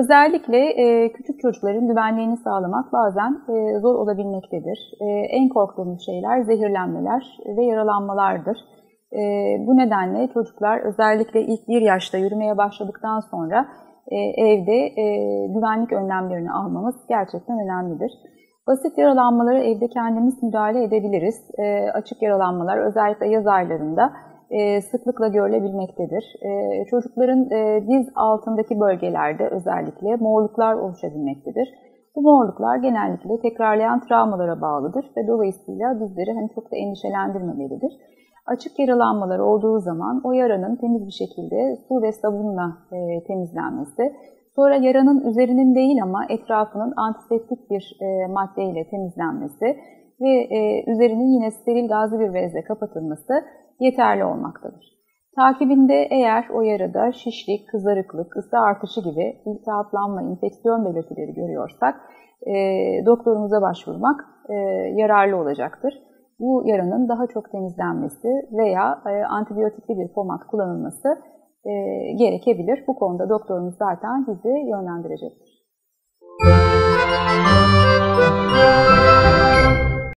özellikle e, küçük çocukların güvenliğini sağlamak bazen e, zor olabilmektedir. E, en korktuğumuz şeyler zehirlenmeler ve yaralanmalardır. E, bu nedenle çocuklar özellikle ilk bir yaşta yürümeye başladıktan sonra e, evde e, güvenlik önlemlerini almamız gerçekten önemlidir. Basit yaralanmaları evde kendimiz müdahale edebiliriz. E, açık yaralanmalar özellikle yaz aylarında e, sıklıkla görülebilmektedir. E, çocukların e, diz altındaki bölgelerde özellikle morluklar oluşabilmektedir. Bu morluklar genellikle tekrarlayan travmalara bağlıdır ve dolayısıyla bizleri hani çok da endişelendirmemelidir. Açık yaralanmalar olduğu zaman o yaranın temiz bir şekilde su ve sabunla temizlenmesi, sonra yaranın üzerinin değil ama etrafının antiseptik bir e, maddeyle temizlenmesi ve e, üzerinin yine steril gazlı bir bezle kapatılması yeterli olmaktadır. Takibinde eğer o yarada şişlik, kızarıklık, ısı artışı gibi iltihaplanma, infeksiyon belirtileri görüyorsak e, doktorumuza başvurmak e, yararlı olacaktır. Bu yaranın daha çok temizlenmesi veya e, antibiyotikli bir pomat kullanılması e, gerekebilir. Bu konuda doktorumuz zaten bizi yönlendirecektir.